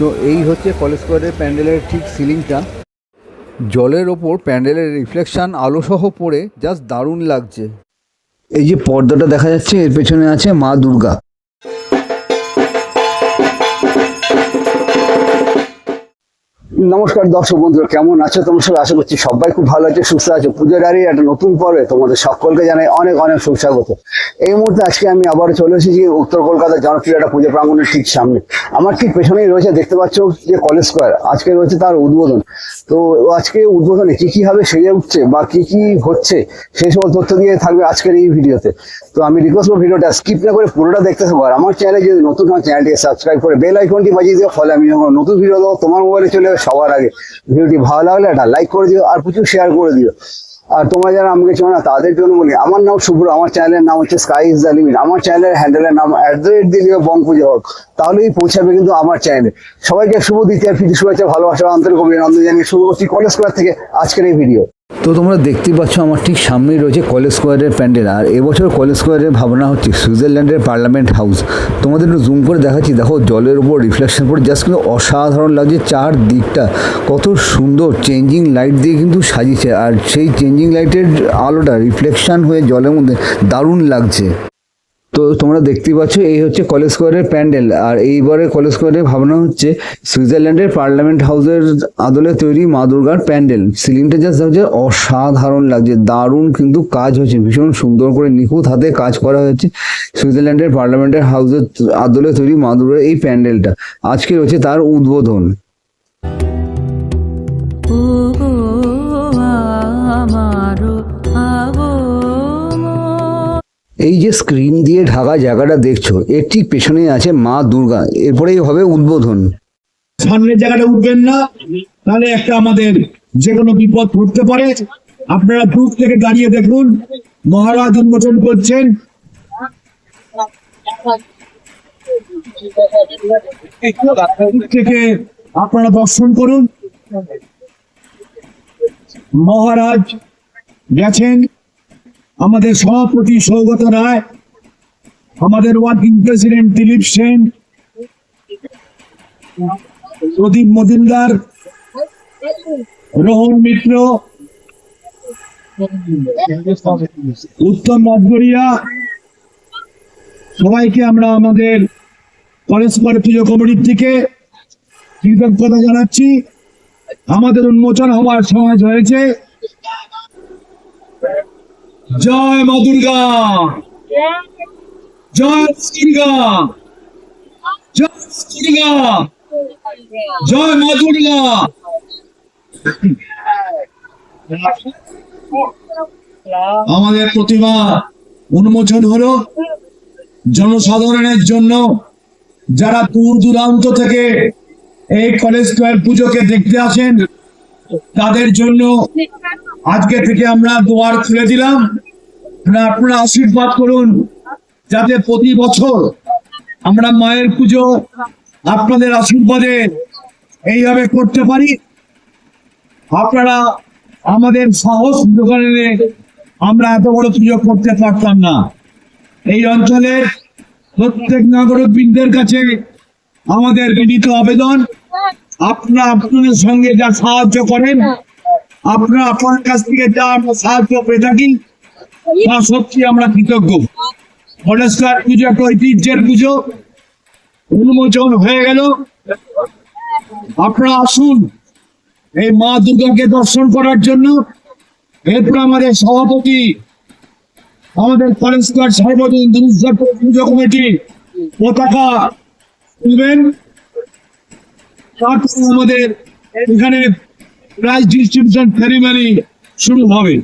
তো এই হচ্ছে কলেজ স্কোয়ারের প্যান্ডেলের ঠিক সিলিংটা জলের ওপর প্যান্ডেলের রিফ্লেকশন আলোসহ পড়ে জাস্ট দারুণ লাগছে। এই যে পর্দাটা দেখা যাচ্ছে, এর পেছনে আছে মা দুর্গা। নমস্কার দর্শক বন্ধুরা, কেমন আছো তোমার সবাই? আশা করছি সবাই খুব ভালো আছে, সুস্থ আছে। পুজোর আরই একটা নতুন পর্বে তোমাদের সকলকে জানাই অনেক অনেক সুস্বাগত। এই মুহূর্তে আজকে আমি আবার চলে এসেছি উত্তর কলকাতার জনপ্রিয় একটা পুজো প্রাঙ্গণের ঠিক সামনে। আমার ঠিক পেছনেই রয়েছে, দেখতে পাচ্ছ যে কলেজ স্কোয়ার, আজকে রয়েছে তার উদ্বোধন। তো আজকে উদ্বোধনে কি কি ভাবে সেরে উঠছে বা কি কি হচ্ছে, সেই সকল তথ্য দিয়ে থাকবে আজকের এই ভিডিওতে। তো আমি রিকোয়েস্ট করব ভিডিওটা স্কিপ না করে পুরোটা দেখতে থাকব আর আমার চ্যানেলে যদি নতুন চ্যানেলটিকে সাবস্ক্রাইব করে বেল আইকনটি বাজিয়ে দিও, ফলে আমি যখন নতুন ভিডিও দেবো, তোমার মোবাইলে চলে সবার আগে। ভিডিওটি ভালো লাগলে একটা লাইক করে দিও আর প্রচুর শেয়ার করে দিও। আর তোমরা যারা আমাকে চেনো না, তাদের জন্য বলি, আমার নাম শুভ্র আমার চ্যানেলের নাম হচ্ছে স্কাই ইজ দ্য লিমিট আমার চ্যানেলের হ্যান্ডেলের নাম অ্যাট দ্য রেট দিয়ে বং পুজো হোক। তাহলেই পৌঁছাবে কিন্তু আমার চ্যানেলে সবাইকে শুভ দ্বিতীয় ফিরে শুভেচ্ছা, ভালোবাসা, আন্তরিক অভিনন্দন জানিয়ে শুরু করছি কলেজ স্কোয়ার থেকে আজকের এই ভিডিও তো তোমরা দেখতে পাচ্ছ আমার ঠিক সামনেই রয়েছে কলেজ স্কোয়ারের প্যান্ডেল, আর এবছর কলেজ স্কোয়ারের ভাবনা হচ্ছে সুইজারল্যান্ডের পার্লামেন্ট হাউস। তোমাদের একটু জুম করে দেখাচ্ছি, দেখো জলের উপর রিফ্লেকশন পড়ে জাস্ট কিন্তু অসাধারণ লাগছে চার দিকটা কত সুন্দর চেঞ্জিং লাইট দিয়ে কিন্তু সাজিয়েছে, আর সেই চেঞ্জিং লাইটের আলোটা রিফ্লেকশন হয়ে জলের মধ্যে দারুণ লাগছে। তো তোমরা দেখতেই পাচ্ছ, এই হচ্ছে কলেজ স্কোয়ারের প্যান্ডেল। আর এইবারে কলেজ স্কোয়ারের ভাবনা হচ্ছে সুইজারল্যান্ডের পার্লামেন্ট হাউসের আদলে তৈরি মা দুর্গার প্যান্ডেল। সিলিংটা জাস্ট হচ্ছে অসাধারণ লাগছে, দারুণ কিন্তু কাজ হয়েছে ভীষণ সুন্দর করে নিখুঁত হাতে কাজ করা হয়েছে সুইজারল্যান্ডের পার্লামেন্টের হাউসের আদলে তৈরি মা দুর্গার এই প্যান্ডেলটা। আজকে রয়েছে তার উদ্বোধন। এই যে স্ক্রিন দিয়ে ঢাকা জায়গাটা দেখছ, এর ঠিক পেছনেই আছে মা দুর্গা, এরপরেই হবে উদ্বোধন। সামনের জায়গাটা উঠবেন না, তাহলে একটা আমাদের যে কোনো বিপদ ঘটতে পারে। আপনারা দূর থেকে দাঁড়িয়ে দেখুন, মহারাজ উন্মোচন করছেন। থেকে আপনারা দর্শন করুন। মহারাজ গেছেন। আমাদের সভাপতি সৌগত রায়, আমাদের ওয়ার্কিং প্রেসিডেন্ট দিলীপ সেন, প্রদীপ মজুমদার, রোহন মিত্র, উত্তম রাজগড়িয়া, সবাইকে আমরা আমাদের কলেজ পরে পুজো কমিটির থেকে কৃতজ্ঞতা জানাচ্ছি। আমাদের উন্মোচন হওয়ার সময় হয়েছে। জয় মা দুর্গা। জয় দুর্গা। জয় দুর্গা। জয় মা দুর্গা। আমাদের প্রতিমা উন্মোচন হলো জনসাধারণের জন্য। যারা দূর দূরান্ত থেকে এই কলেজ স্কোয়ার পুজোকে দেখতে আসেন, তাদের জন্য আজকে থেকে আমরা দুয়ার খুলে দিলাম। আপনারা আশীর্বাদ করুন, যাতে প্রতি বছর আমরা মায়ের পুজো আপনাদের আশীর্বাদে এইভাবে করতে পারি। আপনারা আমাদের সাহস দোকানে আমরা এত বড় পুজো করতে পারতাম না। এই অঞ্চলের প্রত্যেক নাগরিক বৃন্দের কাছে আমাদের বিনীত আবেদন, আপনারা আপনাদের সঙ্গে যা সাহায্য করেন আপনারা আপনার কাছ থেকে যা আমরা সাহায্য পেয়ে থাকি, তা সত্যি আমরা কৃতজ্ঞ। কলেজকার পুজো একটা ঐতিহ্যের পুজো। উন্মোচন হয়ে গেল। আপনারা আসুন এই মা দুর্গাকে দর্শন করার জন্য। এরপর আমাদের সভাপতি, আমাদের স্কোয়ার সর্বদিন পুজো কমিটি পতাকা তুলবেন। তারপর আমাদের এখানে প্রাইজ ডিস্ট্রিবিউশন সেরিমনি শুরু হবে।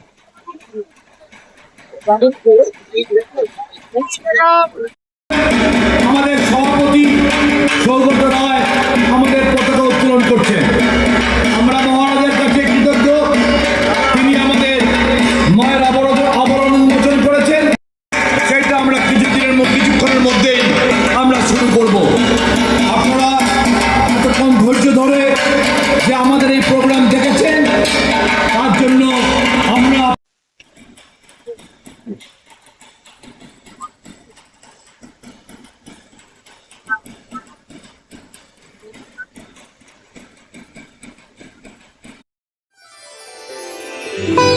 আমাদের সভাপতি সৌগত রায় আমাদের পতাকা উত্তোলন করছেন। আমরা মহারাজের কাছে কৃতজ্ঞ। তিনি আমাদের মায়ের আবরণ আবরণ উন্মোচন করেছেন। সেটা আমরা কিছুদিনের মধ্যে, কিছুক্ষণের মধ্যেই আমরা শুরু করব। আপনারা এতক্ষণ ধৈর্য ধরে যে আমাদের এই প্রোগ্রাম Thank.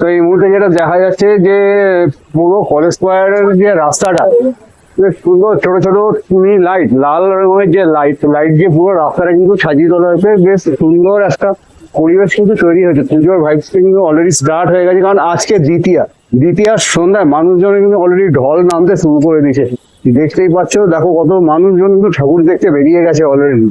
তো এই মুহূর্তে যেটা দেখা যাচ্ছে যে পুরো কলেজ স্কোয়ারের যে রাস্তাটা সুন্দর ছোট ছোট টুনি লাইট লাল রঙের যে লাইট লাইট দিয়ে পুরো রাস্তাটা কিন্তু সাজিয়ে তোলা হয়েছে। বেশ সুন্দর একটা পরিবেশ কিন্তু তৈরি হয়েছে। পুজোর ভাইবস কিন্তু অলরেডি স্টার্ট হয়ে গেছে। কারণ আজকে দ্বিতীয়া। দ্বিতীয়ার সন্ধ্যায় মানুষজন কিন্তু অলরেডি ঢল নামতে শুরু করে দিয়েছে। দেখতেই পাচ্ছ দেখো কত মানুষজন কিন্তু ঠাকুর দেখতে বেরিয়ে গেছে অলরেডি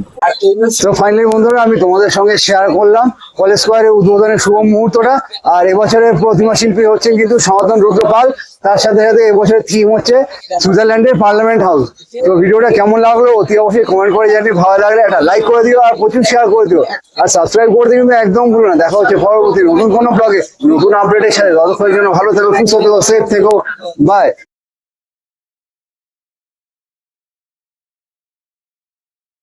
তো ফাইনালি বন্ধুরা আমি তোমাদের সঙ্গে শেয়ার করলাম। কলেজ স্কোয়ারের উদ্বোধনের শুভ মুহূর্তটা। আর এবছরের প্রতিমা শিল্পী হচ্ছেন কিন্তু সনাতন রুদ্রপাল। তার সাথে সাথে এবছরের থিম হচ্ছে সুইজারল্যান্ডের পার্লামেন্ট হাউস। তো ভিডিওটা কেমন লাগল অতি অবশ্যই কমেন্ট করে জানি ভালো লাগলে একটা লাইক করে দিও আর প্রচুর শেয়ার করে দিও। আর সাবস্ক্রাইব করতে কিন্তু একদম ভুলো না। দেখা হচ্ছে পরবর্তী নতুন কোনো ব্লগে নতুন আপডেটের সাথে। ততক্ষণের জন্য ভালো থেকো, সুস্থ থেকো সেফ থেকো। বাই